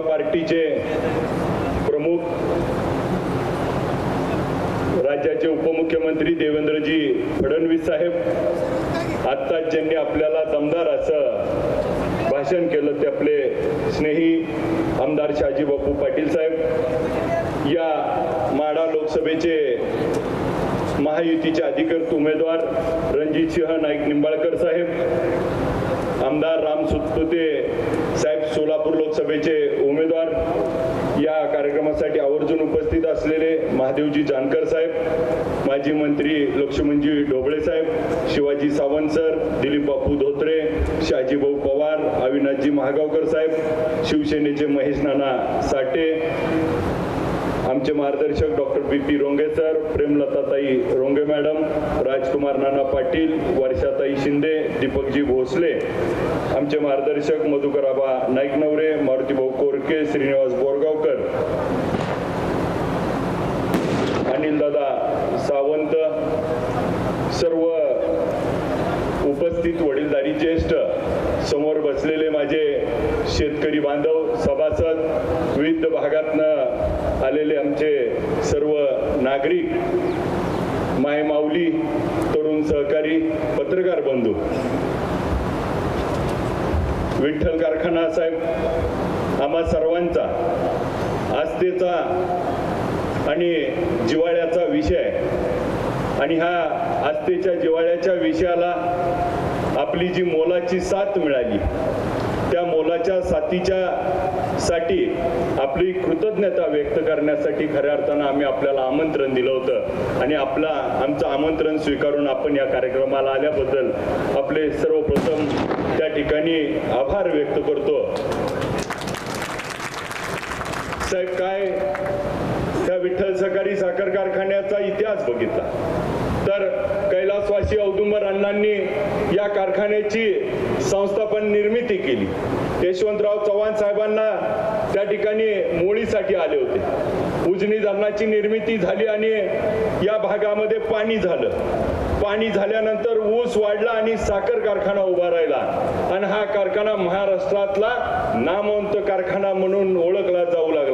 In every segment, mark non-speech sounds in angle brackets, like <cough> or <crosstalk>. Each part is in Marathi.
जनता पार्टीचे प्रमुख राज्याचे उपमुख्यमंत्री देवेंद्रजी फडणवीस साहेब आत्ताच ज्यांनी आपल्याला दमदार असं भाषण केलं ते आपले स्नेही आमदार शहाजी बापू पाटील साहेब या माडा लोकसभेचे महायुतीचे अधिकृत उमेदवार रणजितसिंह नाईक निंबाळकर साहेब आमदार राम सुतपुते साहेब सोलापूर लोकसभेचे कार्यक्रमासाठी आवर्जून उपस्थित असलेले महादेवजी जानकर साहेब माजी मंत्री लक्ष्मणजी ढोबळे साहेब शिवाजी सावंत सर दिलीप बापू धोत्रे शहाजीभाऊ पवार अविनाशजी महागावकर साहेब शिवसेनेचे महेश नाना साठे आमचे मार्गदर्शक doctor B P Ronge sir प्रेमलताताई Ronge madam Rajkumar Nana Patil वर्षाताई शिंदे दीपकजी भोसले आमचे मार्गदर्शक मधुकर आबा नाईक मारुतीभाऊ कोरके श्रीनिवास बोर सावंत सर्व उपस्थित वडीलधारी ज्येष्ठ समोर बसलेले माझे शेतकरी बांधव सभासद विविध भागातनं आलेले आमचे सर्व नागरिक मायमाऊली तरुण सहकारी पत्रकार बंधू. विठ्ठल कारखाना साहेब आम्हा सर्वांचा आस्थेचा आणि जिवाळ्याचा विषय. आणि हा आस्थेच्या जिवाळ्याच्या विषयाला आपली जी मोलाची साथ मिळाली त्या मोलाच्या साथीच्या साठी आपली कृतज्ञता व्यक्त करण्यासाठी खऱ्या अर्थानं आम्ही आपल्याला आमंत्रण दिलं होतं. आणि आपला आमचं आमंत्रण स्वीकारून आपण या कार्यक्रमाला आल्याबद्दल आपले सर्वप्रथम त्या ठिकाणी आभार व्यक्त करतो. साहेब काय विठ्ठल सहकारी साखर कारखान्याचा इतिहास बघितला. तर कैलासवासी औदुंबर अण्णांनी या कारखान्याची संस्थापन निर्मिती केली. यशवंतराव चव्हाण साहेबांना त्या ठिकाणी मोळीसाठी आले होते. उजनी धरणाची निर्मिती झाली आणि या भागामध्ये पाणी झालं. पाणी झाल्यानंतर ऊस वाढला आणि साखर कारखाना उभा राहिला. आणि हा कारखाना महाराष्ट्रातला नामवंत कारखाना म्हणून ओळखला जाऊ लागला.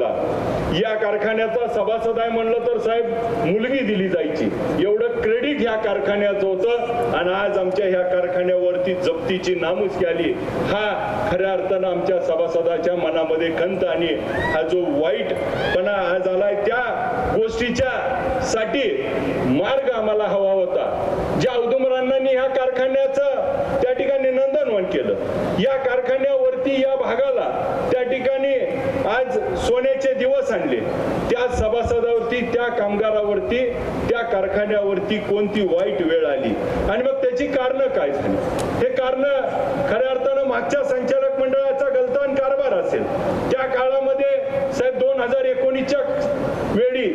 या कारखान्याचा सभासद आहे म्हणलं तर साहेब मुलगी दिली जायची. एवढं क्रेडिट ह्या कारखान्याचं होतं आणि आज आमच्या ह्या कारखान्यावरती जप्तीची नामुष्की आली. हा खऱ्या अर्थानं आमच्या सभासदाच्या मनामध्ये खंत आणि हा जो वाईटपणा आज आलाय त्या गोष्टीच्या साठी मार्ग आम्हाला हवा होता. ज्या औदुंबरांनी ह्या कारखान्याचं त्या ठिकाणी नंदनवन केलं. या कारखान्यावरती या भागाला त्या आज सोन्याचे दिवस आणले. त्या सभासदावरती त्या कामगारावरती त्या कारखान्यावरती कोणती वाईट वेळ आली? आणि मग त्याची कारण काय झाली? हे कारण खऱ्या अर्थानं मागच्या संचालक मंडळाचा गलतान कारभार असेल. त्या काळामध्ये साहेब दोन हजार एकोणीसच्या वेळी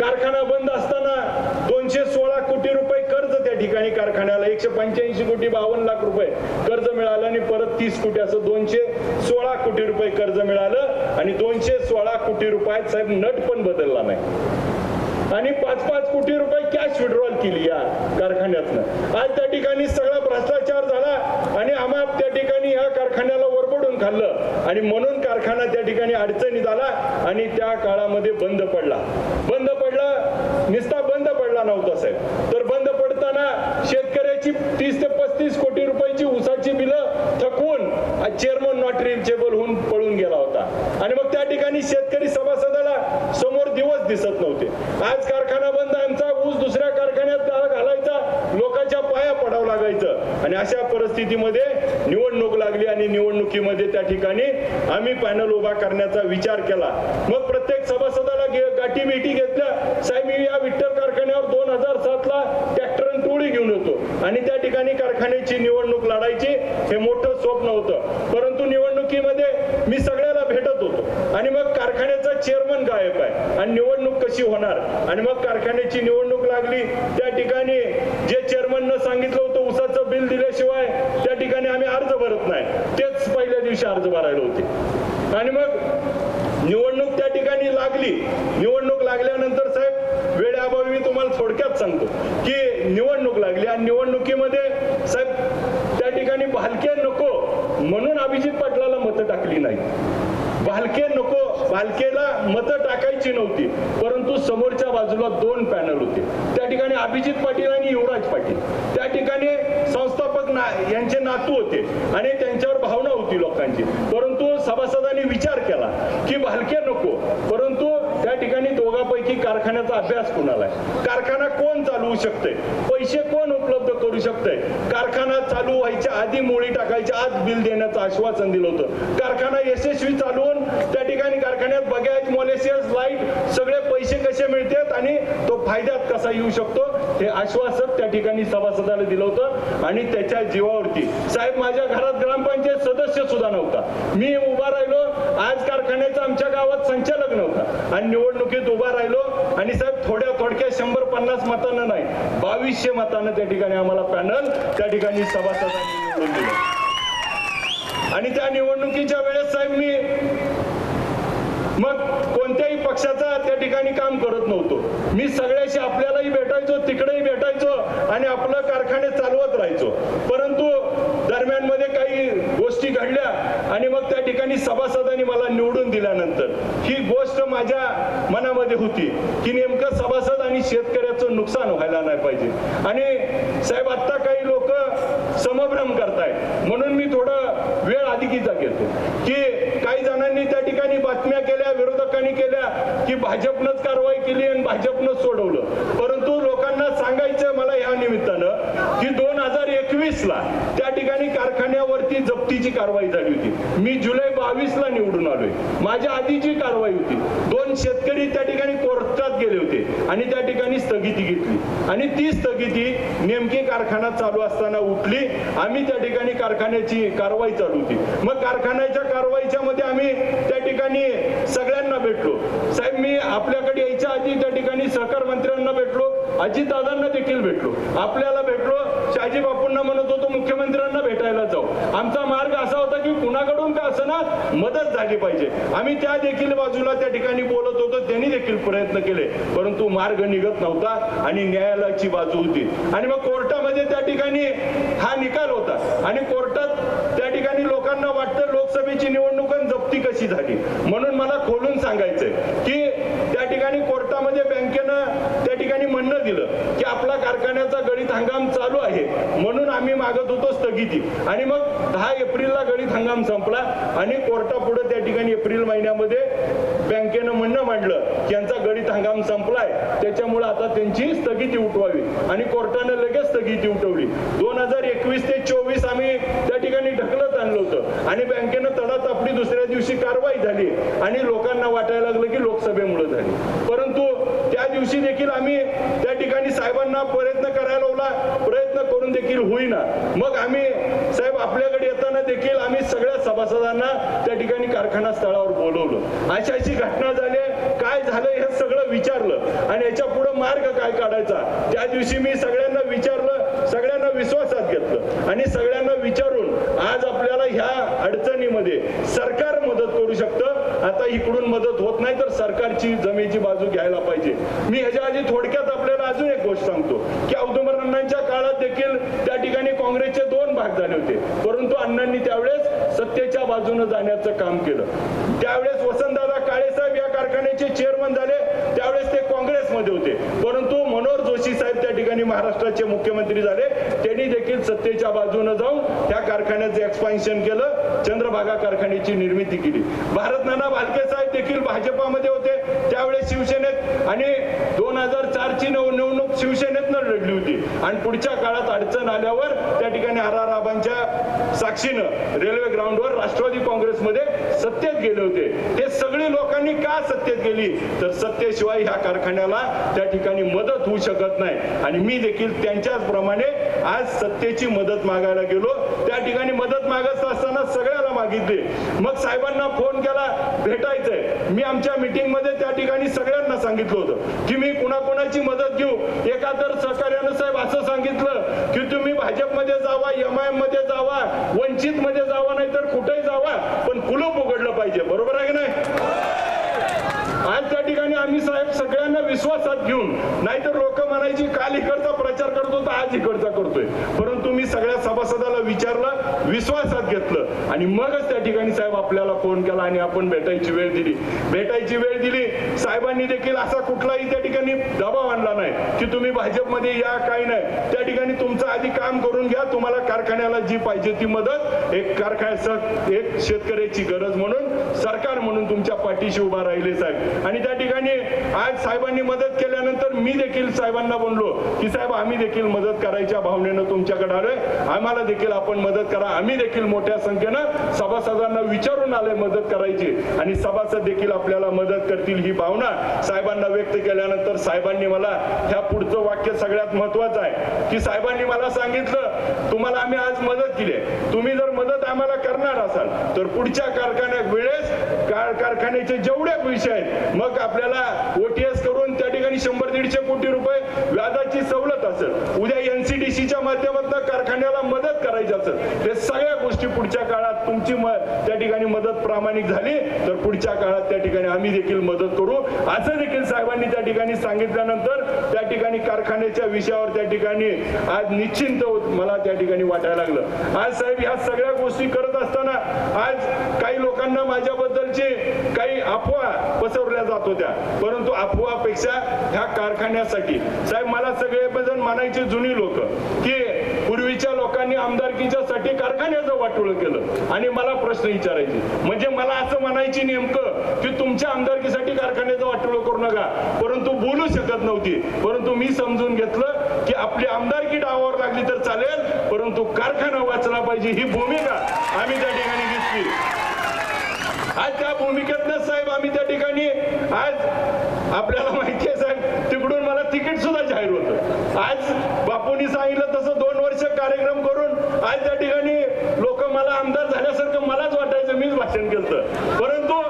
कारखाना बंद असताना दोनशे सोळा कोटी रुपये कर्ज त्या ठिकाणी कारखान्याला एकशे पंच्याऐंशी कोटी बावन्न लाख रुपये कर्ज मिळालं आणि परत तीस कोटी असं दोनशे सोळा कोटी रुपये कर्ज मिळालं आणि दोनशे सोळा कोटी रुपयात साहेब नट पण बदलला नाही. आणि पाच पाच कोटी रुपये कॅश विड्रॉल केली या कारखान्यातनं. आज त्या ठिकाणी सगळा भ्रष्टाचार झाला आणि आम्हा त्या ठिकाणी या कारखान्याला वरबडून खाल्लं आणि म्हणून कारखाना त्या ठिकाणी अडचणीत आला आणि त्या काळामध्ये बंद पडला. बंद पडला निस्ता बंद साहेब. तर बंद पडताना शेतकऱ्याची तीस ते पस्तीस कोटी रुपयाची उसाची बिलं थकवून चेअरमन नॉट रिचेबल होऊन पळून गेला होता. आणि मग त्या ठिकाणी शेतकरी सभासदाला समोर दिवस दिसत नव्हते. आज कारखाना बंद आमचा ऊस दुसऱ्या कारखान्यात घालायचा लोकांच्या पाया पडावं लागायचं. आणि अशा परिस्थितीमध्ये निवडणूक लागली आणि निवडणुकीमध्ये त्या ठिकाणी आम्ही पॅनल उभा करण्याचा विचार केला. मग प्रत्येक सभासदाला गाठी भेटी घेतल्या साहेब मी या विठ्ठल कारखान्यावर दोन हजार सातला ट्रॅक्टर टोळी घेऊन होतो आणि त्या ठिकाणी कारखान्याची निवडणूक लढायची हे मोठं स्वप्न होतं. परंतु निवडणुकीमध्ये मी सगळ्याला भेटत होतो. आणि मग कारखान्याचा चेअरमन गायब आहे. आणि निवडणूक कशी होणार? आणि मग कारखान्याची निवडणूक लागली त्या ठिकाणी जे चेअरमननं सांगितलं होतं उसाचं बिल दिल्याशिवाय त्या ठिकाणी आम्ही अर्ज भरत नाही. तेच पहिल्या दिवशी अर्ज भरायला होते. आणि मग निवडणूक त्या ठिकाणी लागली. निवडणूक लागल्यानंतर साहेब मी तुम्हाला थोडक्यात सांगतो की निवडणूक लागली आणि निवडणुकीमध्ये साहेब त्या ठिकाणी भालके नको म्हणून अभिजित पाटलाला मतं टाकली नाही भालके नको भालकेला मतं टाकायची नव्हती परंतु समोरच्या बाजूला दोन पॅनल होते. त्या ठिकाणी अभिजित पाटील आणि युवराज पाटील. त्या ठिकाणी संस्थापक ना यांचे नातू होते आणि त्यांच्यावर भावना होती लोकांची. परंतु सभासदांनी विचार केला की भालके नको परंतु की कारखान्याचा अभ्यास कुणाला आहे? कारखाना कोण चालवू शकतंय? पैसे कोण उपलब्ध करू शकते कारखाना चालू व्हायच्या आधी मोळी टाकायच्या आज बिल देण्याचं आश्वासन दिलं होतं. कारखाना यशस्वी चालवून त्या ठिकाणी कारखान्यात बगॅज मॉलेशियस लाइट पैसे कसे मिळतात आणि तो फायद्यात कसा येऊ शकतो हे आश्वासक त्या ठिकाणी सभासदाला दिलं होतं आणि त्याच्या जीवावरती. साहेब माझ्या घरात ग्रामपंचायत सदस्य सुद्धा नव्हता. मी उभा राहिलो आज कारखान्याचा आमच्या गावात संचालक नव्हता. आणि निवडणुकीत उभा राहिलो आणि साहेब थोड्या थोडक्यात शंभर पन्नास मतानं नाही बावीसशे मतानं त्या ठिकाणी आम्हाला पॅनल त्या ठिकाणी सभासदांनी निवडून दिलं. आणि त्या निवडणुकीच्या वेळेस साहेब मी मग पक्षाचा त्या ठिकाणी काम करत नव्हतो. मी सगळ्याशी आपल्यालाही भेटायचो तिकडेही भेटायचो आणि आपलं कारखाने चालवत राहायचो. परंतु दरम्यानमध्ये काही गोष्टी घडल्या आणि मग त्या ठिकाणी सभासदांनी मला निवडून दिल्यानंतर. ही गोष्ट माझ्या मनामध्ये होती की नेमकं सभासद आणि शेतकऱ्याचं नुकसान व्हायला नाही पाहिजे. आणि साहेब आता काही लोक समभ्रम करताय म्हणून मी थोडा वेळ अधिकीचा घेतो की ठिकाणी बातम्या केल्या विरोधकांनी केल्या की भाजपनंच कारवाई केली आणि भाजपनंच सोडवलं. परंतु लोकांना सांगायचं मला या निमित्तानं की दोन हजार एकवीस ला त्या ठिकाणी कारखान्यावरती जप्तीची कारवाई झाली होती. मी जुलै बावीस ला निवडून आलोय. माझ्या आधीची कारवाई होती. दोन शेतकरी त्या ठिकाणी गेले होते. आणि त्या ठिकाणी स्थगिती घेतली. आणि ती स्थगिती नेमकी कारखाना चालू असताना उठली. आम्ही त्या ठिकाणी कारखान्याची कारवाई चालू होती. मग कारखान्याच्या कारवाईच्या मध्ये आम्ही त्या ठिकाणी सगळ्यांना भेटलो. साहेब मी आपल्याकडे यायच्या आधी त्या ठिकाणी सहकार मंत्र्यांना भेटलो. अजितदादांना देखील भेटलो. आपल्याला भेटलो. शहाजी बापूंना म्हणत होतो मुख्यमंत्र्यांना भेटायला जाऊ. आमचा मार्ग असा होता की कुणाकडून का असना मदत झाली पाहिजे. आम्ही त्या देखील बाजूला त्या ठिकाणी बोलत होतो. त्यांनी देखील प्रयत्न केले. परंतु मार्ग निघत नव्हता आणि न्यायालयाची बाजू होती. आणि मग कोर्टामध्ये त्या ठिकाणी हा निकाल होता. आणि कोर्टात त्या ठिकाणी लोकांना वाटतं लोकसभेची निवडणूक जप्ती कशी झाली. म्हणून मला खोलून सांगायचंय की त्या ठिकाणी कोर्टामध्ये बँकेनं त्या ठिकाणी म्हणणं दिलं की आपला कारखान्याचा गळीत हंगाम चालू आहे. म्हणून आम्ही मागत होतो स्थगिती. आणि मग दहा एप्रिलला गळीत हंगाम संपला आणि कोर्टापुढे त्या ठिकाणी एप्रिल महिन्यामध्ये बँकेनं म्हणणं मांडलं की यांचा गणित हंगाम संपलाय त्याच्यामुळे आता त्यांची स्थगिती उठवावी. आणि कोर्टानं लगेच स्थगिती उठवली. दोन हजार एकवीस ते चोवीस आम्ही त्या ठिकाणी ढकलत आणलं होतं. आणि बँकेनं तडातापडी दुसऱ्या दिवशी कारवाई झाली. आणि लोकांना वाटायला लागलं की लोकसभेमुळे झाली. परंतु दिवशी देखील आम्ही त्या ठिकाणी साहेबांना प्रयत्न करायला लावला. प्रयत्न करून देखील होईना. मग आम्ही साहेब आपल्याकडे येताना देखील आम्ही सगळ्या सभासदांना त्या ठिकाणी कारखाना स्थळावर बोलवलं. अशी अशी घटना झाली. काय झालं हे सगळं विचारलं. आणि याच्यापुढे मार्ग काय काढायचा? त्या दिवशी मी सगळ्यांना विचारलं. सगळ्यांना विश्वासात घेतलं. आणि सगळ्यांना विचारून आज आपल्याला ह्या अडचणीमध्ये सरकार मदत करू शकतं आता इकडून मदत होत नाही तर सरकारची जमेची बाजू घ्यायला पाहिजे. मी ह्याच्या आधी थोडक्यात आपल्याला अजून एक गोष्ट सांगतो की औदुंबर अण्णांच्या काळात देखील त्या ठिकाणी काँग्रेसचे दोन भाग झाले होते. परंतु अण्णांनी त्यावेळेस सत्तेच्या बाजूने जाण्याचं काम केलं. त्यावेळेस वसंतदादा काळेसाहेब या कारखान्याचे चेअरमन झाले त्यावेळेस ते काँग्रेसमध्ये होते. परंतु जोशी साहेब त्या ठिकाणी महाराष्ट्राचे मुख्यमंत्री झाले. त्यांनी देखील सत्तेच्या बाजूने जाऊन त्या कारखान्याचं एक्सपान्शन केलं. चंद्रभागा कारखान्याची निर्मिती केली. भारत नाना भालके साहेब देखील भाजपामध्ये होते. त्यावेळेस शिवसेनेत आणि दोन हजार चारची निवडणूक शिवसेनेतनं लढली होती. आणि पुढच्या काळात अडचण आल्यावर त्या ठिकाणी आर आर आबांच्या साक्षीनं रेल्वे ग्राउंडवर राष्ट्रवादी काँग्रेसमध्ये सत्तेत गेले होते. हे का सत्तेत गेली? तर सत्तेशिवाय ह्या कारखान्याला त्या ठिकाणी मदत होऊ शकत नाही. आणि मी देखील त्यांच्याच प्रमाणे आज सत्तेची मदत मागायला गेलो. त्या ठिकाणी मदत मागत असताना सगळ्याला मागितली. मग साहेबांना फोन केला भेटायचंय. मी आमच्या मीटिंगमध्ये त्या ठिकाणी सगळ्यांना सांगितलं होतं की मी कुणाकुणाची मदत घेऊ. एका तर सहकार्यानं साहेब असं सांगितलं की तुम्ही भाजपमध्ये जावा एम आयमध्ये जावा वंचित मध्ये जावा नाही तर कुठेही जावा पण कुलूप उघडलं पाहिजे. बरोबर आहे की नाही? आज त्या ठिकाणी आम्ही साहेब सगळ्यांना विश्वासात घेऊन नाहीतर लोक म्हणायची काल इकडचा प्रचार करतो तर आज इकडचा करतोय. परंतु मी सगळ्या सभासदाला विचारलं विश्वासात घेतलं. आणि मगच त्या ठिकाणी साहेब आपल्याला फोन केला आणि आपण भेटायची वेळ दिली. भेटायची वेळ दिली साहेबांनी देखील असा कुठलाही त्या ठिकाणी दबाव आणला नाही की तुम्ही भाजपमध्ये या काही नाही. त्या ठिकाणी तुमचं आधी काम करून घ्या तुम्हाला कारखान्याला जी पाहिजे ती मदत. एक कारखान्याचं एक शेतकऱ्याची गरज म्हणून सरकार म्हणून तुमच्या पाठीशी उभा राहिले साहेब. आणि त्या ठिकाणी आज साहेबांनी मदत केल्यानंतर मी देखील साहेबांना बोललो की साहेब आम्ही देखील मदत करायच्या भावनेनं तुमच्याकडे आलोय. आम्हाला देखील आपण मदत करा. आम्ही देखील मोठ्या संख्येनं सभासदांना विचारून आलोय मदत करायची. आणि सभासद देखील आपल्याला मदत करतील ही भावना साहेबांना व्यक्त केल्यानंतर साहेबांनी मला ह्या पुढचं वाक्य सगळ्यात महत्वाचं आहे. की साहेबांनी मला सांगितलं तुम्हाला आम्ही आज मदत केली तुम्ही जर मदत आम्हाला करणार असाल तर पुढच्या कारखान्या वेळेस कार- कारखान्याचे जेवढे पैसे आहेत मग आपल्याला ओटीएस करून शंभर दीडशे कोटी रुपये व्याजाची सवलत असेल उद्या एनसीडीसीच्या माध्यमातून कारखान्याला मदत करायची असेल ते सगळ्या गोष्टी पुढच्या काळात तुमची त्या ठिकाणी मदत प्रामाणिक झाली तर पुढच्या काळात त्या ठिकाणी आम्ही देखील मदत करू. असं देखील साहेबांनी त्या ठिकाणी सांगितल्यानंतर त्या ठिकाणी कारखान्याच्या विषयावर त्या ठिकाणी आज निश्चिंत होत मला त्या ठिकाणी वाटायला लागलं. आज साहेब ह्या सगळ्या गोष्टी करत असताना आज काही लोकांना माझ्याबद्दलचे काही अफवा पसरवल्या जात होत्या. परंतु अफवापेक्षा ह्या कारखान्यासाठी. साहेब मला सगळे जण मानायचे जुनी लोक की पूर्वीच्या लोकांनी आमदारकीच्या साठी कारखान्याचं वाटोळ केलं. आणि मला प्रश्न विचारायचे. म्हणजे मला असं म्हणायची नेमकं की तुमच्या आमदारकीसाठी कारखान्याचं वाटोळ करू नका. परंतु बोलू शकत नव्हती. परंतु मी समजून घेतलं की आपली आमदारकी डावावर लागली तर चालेल परंतु कारखाना वाचला पाहिजे ही भूमिका आम्ही त्या ठिकाणी घेतली. आज त्या भूमिकेतनं साहेब आम्ही त्या ठिकाणी आज आपल्याला माहिती आहे साहेब तिकडून मला तिकीट सुद्धा जाहीर होतं. आज बापूंनी सांगितलं तसं दोन वर्ष कार्यक्रम करून आज त्या ठिकाणी लोक मला आमदार झाल्यासारखं मलाच वाटायचं मीच भाषण केलं परंतु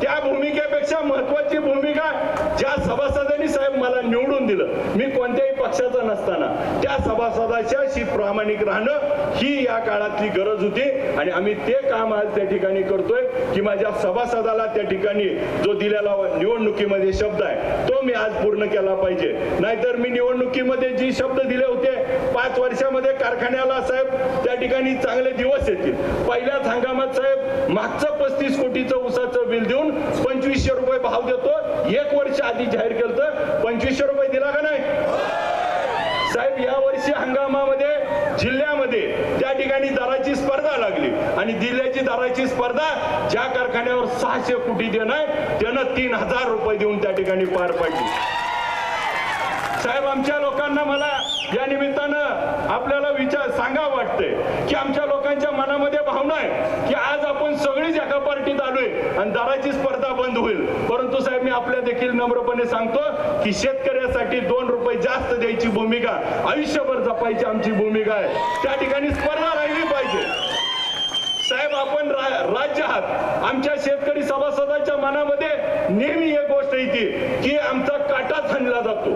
त्या भूमिकेपेक्षा महत्वाची भूमिका ज्या सभासदांनी साहेब मला निवडून दिलं मी कोणत्या पक्षाचा नसताना. त्या सभासदाच्याशी प्रामाणिक राहणं ही या काळातली गरज होती. आणि आम्ही ते काम आज त्या ठिकाणी करतोय की माझ्या सभासदाला त्या ठिकाणी जो दिलेला निवडणुकीमध्ये शब्द आहे तो मी आज पूर्ण केला पाहिजे. नाहीतर मी निवडणुकीमध्ये जी शब्द दिले होते पाच वर्षामध्ये कारखान्याला साहेब त्या ठिकाणी चांगले दिवस येतील. पहिल्याच हंगामात साहेब मागचं पस्तीस कोटीचं उसाचं बिल देऊन पंचवीसशे रुपये भाव देतो. एक वर्ष आधी जाहीर केलं तर पंचवीसशे रुपये दिला का नाही? साहेब या वर्षी हंगामामध्ये जिल्ह्यामध्ये त्या ठिकाणी दराची स्पर्धा लागली. आणि जिल्ह्याची दराची स्पर्धा ज्या कारखान्यावर सहाशे कोटी देणार त्यानं तीन हजार रुपये देऊन त्या ठिकाणी पार पाडली. साहेब आमच्या लोकांना मला या निमित्तानं आपल्याला विचार सांगा वाटतंय की आमच्या लोकांच्या मनामध्ये भावना आहे की आज आपण सगळीच एका पार्टीत आलोय आणि दराची स्पर्धा बंद होईल. परंतु साहेब मी आपल्या देखील नम्रपणे सांगतो की शेतकऱ्यासाठी दोन जास्त द्यायची भूमिका. आयुष्यभर जपायची आमची भूमिका आहे. त्या ठिकाणी स्पर्धा राहिली पाहिजे. साहेब आपण राज्य आहात. आमच्या शेतकरी सभासदाच्या मनामध्ये नेहमी एक गोष्ट येते की आमचा काटा थांबला जातो.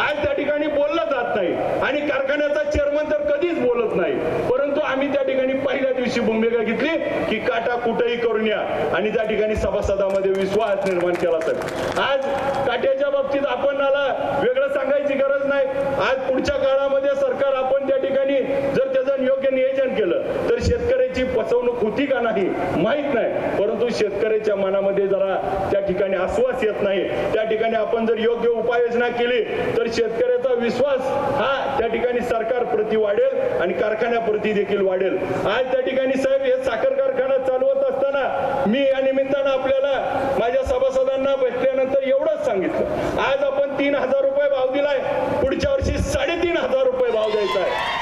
आज त्या ठिकाणी बोललं जात नाही. आणि कारखान्याचा चेअरमन तर कधीच बोलत नाही. परंतु आम्ही त्या ठिकाणी पहिल्या दिवशी भूमिका घेतली की काटा कुठेही करून या. आणि त्या ठिकाणी सभासदामध्ये विश्वास निर्माण केला तर आज काट्याच्या बाबतीत आपणाला वेगळं सांगायची गरज नाही. आज पुढच्या काळामध्ये सरकार आपण त्या ठिकाणी जर त्याचं योग्य नियोजन केलं तर शेतकऱ्याची फसवणूक होती का नाही माहीत नाही. परंतु शेतकऱ्याच्या मनामध्ये जरा त्या ठिकाणी आश्वास येत नाही. त्या ठिकाणी आपण जर योग्य उपाययोजना केली तर शेतकऱ्याचा विश्वास हा त्या ठिकाणी सरकार प्रति वाढेल आणि कारखान्याप्रती देखील वाढेल. आज त्या ठिकाणी साहेब हे साखर कारखाना चालवत असताना मी या निमित्तानं आपल्याला माझ्या सभासदांना भेटल्यानंतर एवढंच सांगितलं. आज आपण तीन हजार रुपये भाव दिलाय पुढच्या वर्षी साडेतीन हजार रुपये भाव द्यायचा आहे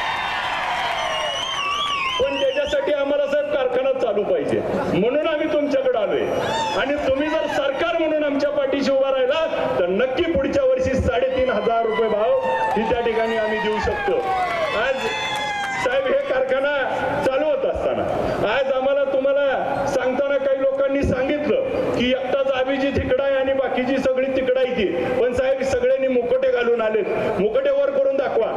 पण त्याच्यासाठी आम्हाला साहेब कारखाना चालू पाहिजे. म्हणून आम्ही तुमच्याकडे आलोय. आणि तुम्ही जर सरकार म्हणून आमच्या पाठीशी उभा राहिला तर नक्की पुढच्या वर्षी साडेतीन हजार रुपये भाव ही त्या ठिकाणी आम्ही देऊ शकतो. आज साहेब हे कारखाना चालू होत असताना आज आम्हाला तुम्हाला सांगताना काही लोकांनी सांगितलं की एकटाच अभिजित इकडं आहे आणि बाकीची सगळी तिकडं आहे ती. पण साहेब सगळ्यांनी मुकोटे घालून आलेत. मुकोटे वर करून दाखवा.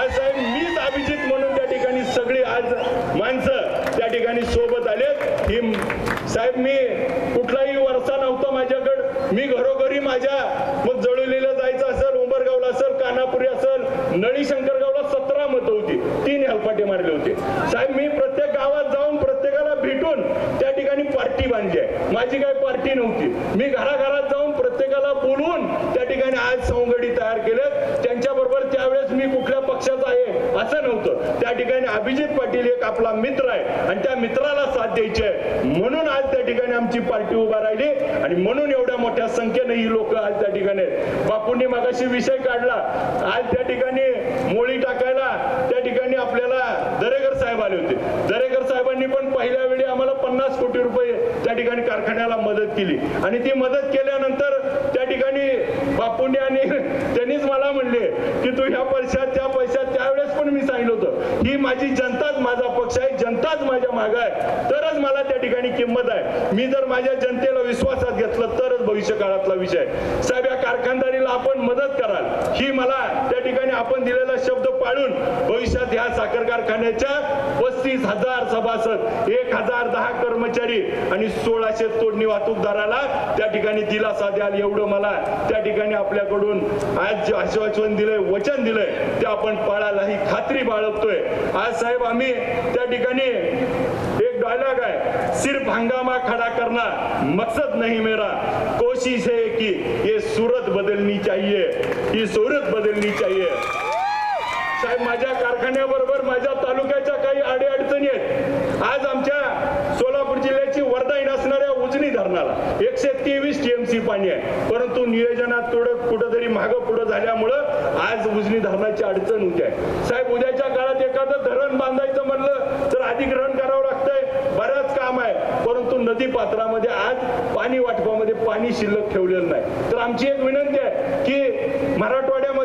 आज साहेब मीच अभिजित म्हणून त्या ठिकाणी सगळी आज माणसं त्या ठिकाणी सोबत ही साहेब मी कुठलाही वारसा नव्हता माझ्याकडं. मी घरोघरी माझ्या मग जळुलीला जायचं असेल उंबरगावला असेल कानापुरी असेल नळी शंकरगावला सतरा मतं होती. तीन हलपाटे मारले होते. साहेब मी प्रत्येक गावात जाऊन प्रत्येकाला भेटून त्या ठिकाणी पार्टी बांधली आहे. माझी काही पार्टी नव्हती. मी घराघरात जाऊन प्रत्येकाला बोलवून त्या ठिकाणी आज सवंगडी तयार केल्यात. त्यांच्याबरोबर त्यावेळेस मी कुठल्या पक्षाचा आहे असं नव्हतं. त्या ठिकाणी अभिजित पाटील आपला मित्र आहे आणि त्या मित्राला साथ द्यायची आहे. म्हणून आज त्या ठिकाणी आमची पार्टी उभा राहिली आणि म्हणून एवढ्या मोठ्या संख्येने ही लोक आज त्या ठिकाणी आहेत. बापूंनी मागाशी विषय काढला. आज त्या ठिकाणी मोळी टाकायला त्या ठिकाणी आपल्याला दरेकर साहेब आले होते. दरेकर साहेबांनी पण पहिल्या वेळी आम्हाला पन्नास कोटी रुपये त्या ठिकाणी कारखान्याला मदत केली. आणि ती मदत केल्यानंतर त्या ठिकाणी बापूंनी आणि <laughs> त्यांनीच मला म्हणले की तू ह्या वर्षात त्या पैशात त्यावेळेस पण मी सांगितलं होतं ही माझी जनताच माझा पक्ष आहे जनताच माझ्या माग आहे तरच मला त्या ठिकाणी किंमत आहे. मी जर माझ्या जनतेला विश्वासात घेतलं तरच भविष्य काळातला विषय साहेब या कारखानदारीला आपण मदत कराल. ही मला त्या ठिकाणी आपण दिलेला शब्द पाळून भविष्यात ह्या साखर कारखान्याच्या पस्तीस हजार सभासद एक हजार दहा कर्मचारी आणि सोळाशे तोडणी वाहतूकदाराला त्या ठिकाणी दिलासा द्याल एवढं मला. त्या ठिकाणी आपल्याकडून आज जे आश्वासन दिलंय वचन दिलंय ते आपण पाळायला ही खात्री बाळगतोय. आज साहेब आम्ही त्या ठिकाणी एक डायलॉग आहे. सिर्फ हंगामा खड़ा करना मकसद नहीं मेरा. कोशिश है कि ये सूरत बदलनी चाहिए ही सूरत बदलनी चाहिए. साहेब माझ्या कारखान्याबरोबर माझ्या तालुक्याच्या काही अडीअडचणी आहेत. आज आमच्या सोलापूर जिल्ह्याची वर्धा असणाऱ्या उजनी धरणाला एकशे तेवीस टीएमसी पाणी आहे. परंतु नियोजनात थोडं कुठंतरी मागं पुढं झाल्यामुळं आज उजनी धरणाची अडचण होते आहे. साहेब उद्याच्या काळात एखादं धरण बांधायचं म्हणलं तर अधिग्रहण करावं लागतंय. बऱ्याच काम आहे. परंतु नदी पात्रामध्ये आज पाणी वाटपामध्ये पाणी शिल्लक ठेवलेलं नाही. तर आमची एक विनंती आहे की मराठवाड्यामध्ये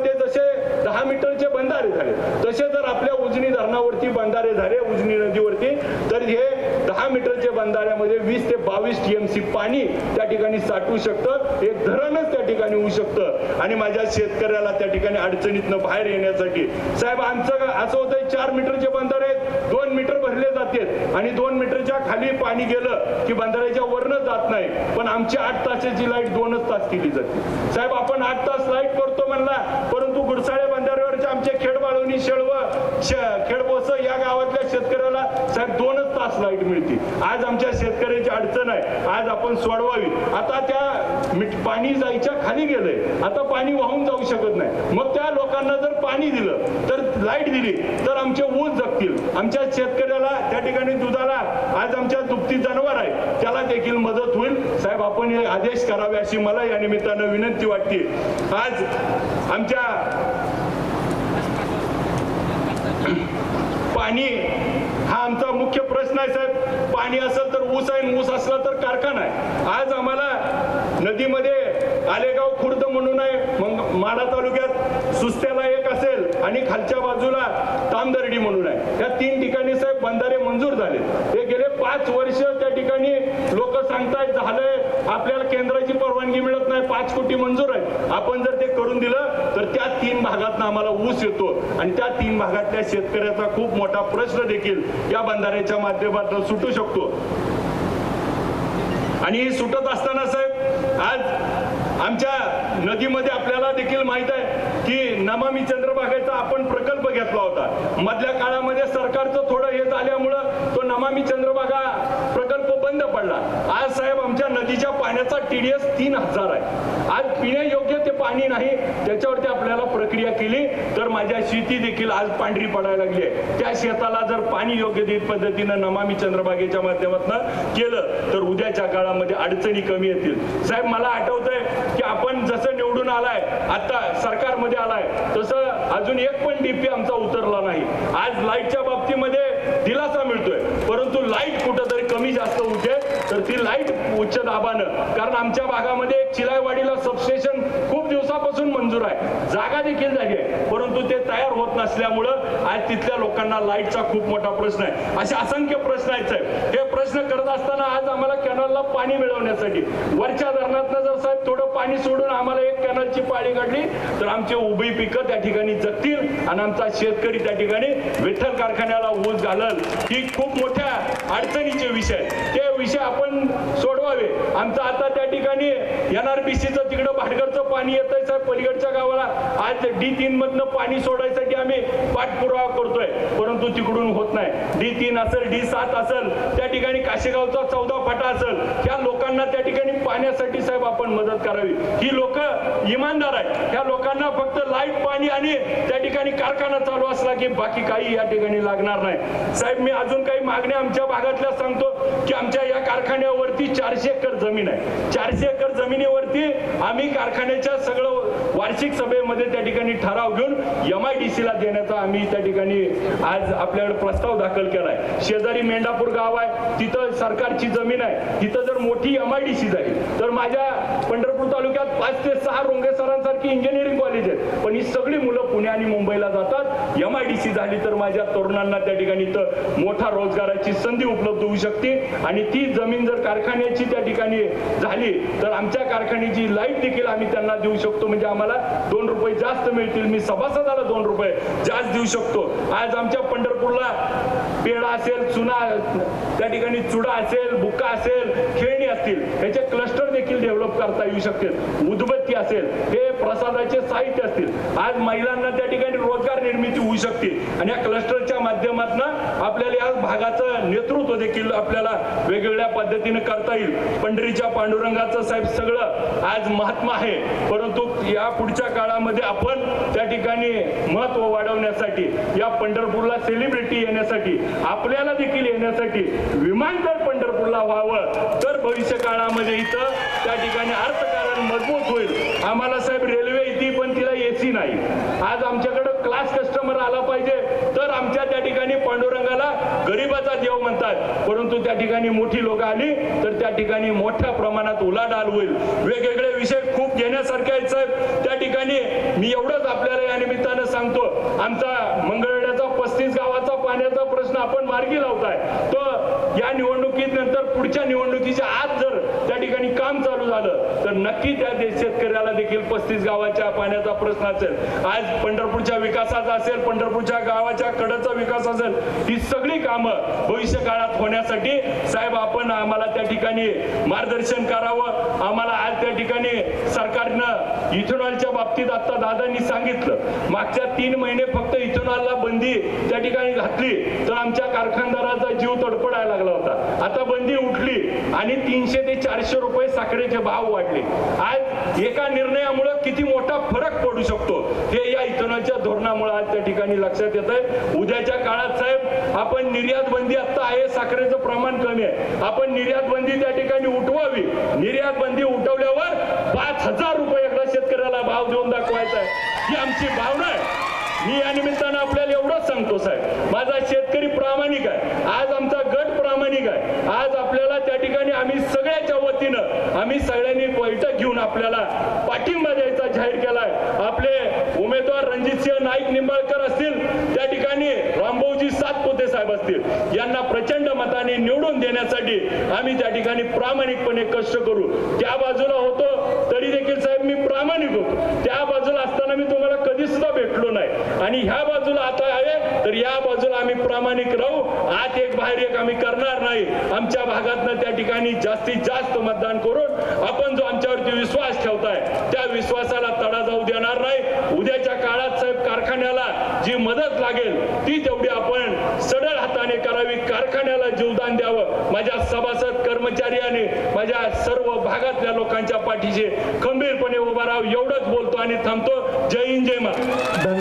दहा मीटरचे बंधारे झाले. तसे जर आपल्या उजनी धरणावरती बंधारे झाले उजनी नदीवरती तर हे दहा मीटरच्या बंधाऱ्यामध्ये वीस ते बावीस टीएमसी पाणी त्या ठिकाणी साठवू शकतं. एक धरणच त्या ठिकाणी होऊ शकतं. आणि माझ्या शेतकऱ्याला त्या ठिकाणी अडचणीतनं बाहेर येण्यासाठी. साहेब आमचं असं होतंय चार मीटरचे बंधारे आहेत. दोन मीटर भरले जातात. आणि दोन मीटरच्या खाली पाणी गेलं की बंधाऱ्याच्या वरनं जात नाही. पण आमची आठ तासाची लाइट दोनच तास केली जाते. साहेब आपण आठ तास लाइट करतो म्हणला परंतु गुडसा बंधाऱ्यावरचे आमचे खेडबाळवणी शेळव खेडबोस या गावातल्या शेतकऱ्याला साहेब दोनच तास लाइट मिळते. आज आमच्या शेतकऱ्याची अडचण आहे. आज आपण सोडवावी. आता त्या पाणी जायच्या खाली गेलंय. आता पाणी वाहून जाऊ शकत नाही. मग त्या लोकांना जर पाणी दिलं तर लाइट दिली तर आमचे ऊस जगतील. आमच्या शेतकऱ्याला त्या ठिकाणी दुधाला आज आमच्या दुभती जनावर आहे. त्याला देखील मदत होईल. साहेब आपण हे आदेश करावे अशी मला या निमित्तानं विनंती वाटते. आज आमच्या पाणी हा आमचा मुख्य प्रश्न आहे साहेब. पाणी असेल तर ऊस आहे ऊस असला तर कारखाना आहे. आज आम्हाला नदीमध्ये आलेगाव खुर्द म्हणून आहे. मग माडा तालुक्यात सुस्त्याला एक असेल आणि खालच्या बाजूला तामदर्डी म्हणून आहे. त्या तीन ठिकाणी साहेब बंधारे मंजूर झाले. हे गेले पाच वर्ष त्या ठिकाणी लोक सांगतायत झालंय. आपल्याला केंद्राची परवानगी मिळत नाही. पाच कोटी मंजूर आहे आपण जर ते करून दिलं तर त्या तीन भागात आम्हाला ऊस येतो. आणि त्या तीन भागातल्या शेतकऱ्याचा खूप मोठा प्रश्न देखील या बंधाऱ्याच्या माध्यमातून सुटू शकतो. आणि सुटत असताना साहेब आज आमच्या नदीमध्ये आपल्याला देखील माहीत आहे की नमामी चंद्रभागेचा आपण प्रकल्प घेतला होता. मधल्या काळामध्ये सरकारचं थोडं हे झाल्यामुळं तो नमामी चंद्रभागा प्रकल्प बंद पडला. आज साहेब आमच्या नदीच्या पाण्याचा टीडीएस तीन हजार आहे. आज पिण्यायोग्य ते पाणी नाही त्याच्यावरती आपल्याला प्रक्रिया केली. तर माझ्या शेती देखील आज पांढरी पडायला लागली आहे. त्या शेताला जर पाणी योग्य पद्धतीनं नमामी चंद्रभागेच्या माध्यमातून केलं तर उद्याच्या काळामध्ये अडचणी कमी येतील. साहेब मला आठवतंय की आपण जसं निवडून आलाय आता सरकारमध्ये आलाय. तसं अजून एक पण डीपी आमचा उतरला नाही. आज लाईटच्या बाबतीमध्ये दिलासा मिळतोय परंतु लाइट कुठंतरी कमी जास्त होते तर ती लाइट उच्च दाबानं. कारण आमच्या भागामध्ये चिलायवाडीला सबस्टेशन खूप दिवसापासून मंजूर आहे. जागा देखील झाली आहे परंतु ते तयार होत नसल्यामुळं आज तिथल्या लोकांना लाईटचा खूप मोठा प्रश्न आहे. असे असंख्य प्रश्न आहेत साहेब. हे प्रश्न करत असताना आज आम्हाला कॅनलला पाणी मिळवण्यासाठी वरच्या धरणातनं जर साहेब थोडं पाणी सोडून आम्हाला एक कॅनलची पाळी काढली तर आमची उभी पिकं त्या ठिकाणी जगतील आणि आमचा शेतकरी त्या ठिकाणी विठ्ठल कारखान्याला ऊस घालल. ही खूप मोठ्या अडचणीचे विषय ते विषय आपण सोडवावे. आमचं आता त्या ठिकाणी एनआरबीसीचं तिकडं भाटगरचं पाणी येत आहे सर. पलीकडच्या गावाला आज डी तीन मधनं पाणी सोडायसाठी आम्ही पाठपुरावा करतोय. परंतु तिकडून होत नाही. डी तीन असेल डी सात असेल त्या ठिकाणी काशेगावचा चौदा फाटा असेल त्या लोकांना त्या ठिकाणी पाण्यासाठी साहेब आपण मदत करावी. ही लोक इमानदार आहेत. ह्या लोकांना फक्त लाइट पाणी आणि त्या ठिकाणी कारखाना चालू असला की बाकी काही या ठिकाणी लागणार नाही. साहेब मी अजून काही मागण्या आमच्या भागातल्या सांगतो की आमच्या या कारखान्यावरती चारशे एकर जमीन आहे. चारशे एकर जमिनीवरती आम्ही कारखान्याच्या सगळं वार्षिक सभेमध्ये त्या ठिकाणी ठराव घेऊन एम आय डी सीला देण्याचा आम्ही त्या ठिकाणी आज आपल्याकडे प्रस्ताव दाखल केलाय. शेजारी मेंढापूर गाव आहे. तिथं सरकारची जमीन आहे. तिथं जर मोठी एम आय डी सी जाईल तर माझ्या पंढरपूर तालुक्यात पाच ते सहा रोंगे सरांसारखी इंजिनिअरिंग कॉलेज आहेत. पण ही सगळी मुलं पुणे आणि मुंबईला जातात. एम आय डी सी झाली तर माझ्या तरुणांना त्या ठिकाणी तर मोठा रोजगाराची संधी उपलब्ध होऊ शकते. आणि ती जमीन जर कारखान्याची त्या ठिकाणी झाली तर आमच्या कारखान्याची लाइट देखील आम्ही त्यांना देऊ शकतो. म्हणजे आम्हाला दोन रुपये जास्त मिळतील. मी सभासदाला दोन रुपये जास्त देऊ शकतो. आज आमच्या पंढरपूरला पेढा असेल चुना त्या ठिकाणी चुडा असेल बुक्का असेल खेळ असतील त्याचे क्लस्टर देखील डेव्हलप करता येऊ शकतील. उदबत्ती असेल हे प्रसादाचे साहित्य असतील. आज महिलांना त्या ठिकाणी रोजगार निर्मिती होऊ शकते. आणि या क्लस्टरच्या माध्यमातून आपल्याला या भागाचं नेतृत्व देखील आपल्याला वेगवेगळ्या पद्धतीने करता येईल. पंढरीच्या पांडुरंगाचं साहेब सगळं आज महात्मा आहे. परंतु या पुढच्या काळामध्ये आपण त्या ठिकाणी महत्त्व वाढवण्यासाठी या पंढरपूरला सेलिब्रिटी येण्यासाठी आपल्याला देखील येण्यासाठी विमानतळ पंढरपूरला व्हावं. तर भविष्य काळामध्ये इथं त्या ठिकाणी अर्थकारण मजबूत होईल. आम्हाला साहेब रेल्वे येते पण तिला एसी नाही. आज आमच्याकडे क्लास कस्टमर आला पाहिजे. तर आमच्या त्या ठिकाणी पांडुरंगाला गरीबाचा देव म्हणतात. परंतु त्या ठिकाणी मोठी लोक आली तर त्या ठिकाणी मोठ्या प्रमाणात उलाढाल होईल. वेगवेगळे विषय खूप घेण्यासारखे आहेत साहेब. त्या ठिकाणी मी एवढंच आपल्याला या निमित्तानं सांगतो. आमचा मंगळवेड्याचा पस्तीस गावाचा पाण्याचा प्रश्न आपण मार्गी लावताय. तो या निवडणूक निवडणुकीनंतर पुढच्या निवडणुकीच्या आज जर त्या ठिकाणी काम चालू झालं तर नक्की त्या शेतकऱ्याला देखील पस्तीस गावाच्या पाण्याचा प्रश्न असेल. आज पंढरपूरच्या विकासाचा असेल पंढरपूरच्या गावाच्या कडचा विकास असेल ही सगळी कामं भविष्य काळात होण्यासाठी साहेब आपण आम्हाला त्या ठिकाणी मार्गदर्शन करावं. आम्हाला आज त्या ठिकाणी सरकारनं इथेनॉलच्या बाबतीत आता दादांनी सांगितलं. मागच्या तीन महिने फक्त इथेनॉलला बंदी त्या ठिकाणी घातली तर आमच्या कारखानदाराचा जीव तडफडायला लागला होता. आता बंदी उठली आणि तीनशे ते चारशे रुपये साखरेचे भाव वाढले. आज एका निर्णयामुळे किती मोठा फरक पडू शकतो हे या इथेनॉलच्या धोरणामुळे आज त्या ठिकाणी लक्षात येत आहे. उद्याच्या काळात साहेब आपण निर्यात बंदी आता आहे साखरेचं प्रमाण कमी आहे. आपण निर्यात बंदी त्या ठिकाणी उठवावी. निर्यात बंदी उठवल्यावर पाच हजार रुपये एकदा शेतकऱ्याला भाव देऊन दाखवायचा आहे. ही आमची भावना आहे. मी या निमित्तानं आपल्याला एवढंच सांगतो साहेब. माझा शेतकरी प्रामाणिक आहे. आज आमचा गट प्रामाणिक आहे. आज आपल्याला त्या ठिकाणी आम्ही सगळ्याच्या वतीनं आम्ही सगळ्यांनी बैठक घेऊन आपल्याला पाठिंबा द्यायचा जाहीर केलाय. आपले उमेदवार रणजितसिंह नाईक निंबाळकर असतील त्या ठिकाणी रामभाऊजी सातपुते साहेब असतील यांना प्रचंड मताने निवडून देण्यासाठी आम्ही त्या ठिकाणी प्रामाणिकपणे कष्ट करू. त्या बाजूला होतो तरी देखील साहेब मी प्रामाणिक होतो. त्या बाजूला असताना मी तुम्हाला कधी सुद्धा भेटलो नाही. आणि ह्या बाजूला आता आहे तर या बाजूला आम्ही प्रामाणिक राहू आत एक बाहेर एक आम्ही करणार नाही. आमच्या भागातनं त्या ठिकाणी जास्तीत जास्त मतदान करून आपण जो आमच्यावरती विश्वास ठेवताय त्या विश्वासाला तडा जाऊ देणार नाही. उद्याच्या काळात साहेब कारखान्याला जी मदत लागेल ती तेवढी आपण सडळ हाताने करावी. कारखान्याला जीवदान द्यावं. माझ्या सभासद कर्मचारी आणि माझ्या सर्व भागातल्या लोकांच्या पाठीशी खंबीरपणे उभा राहावं एवढंच बोलतो आणि थांबतो. जय हिंद जय मा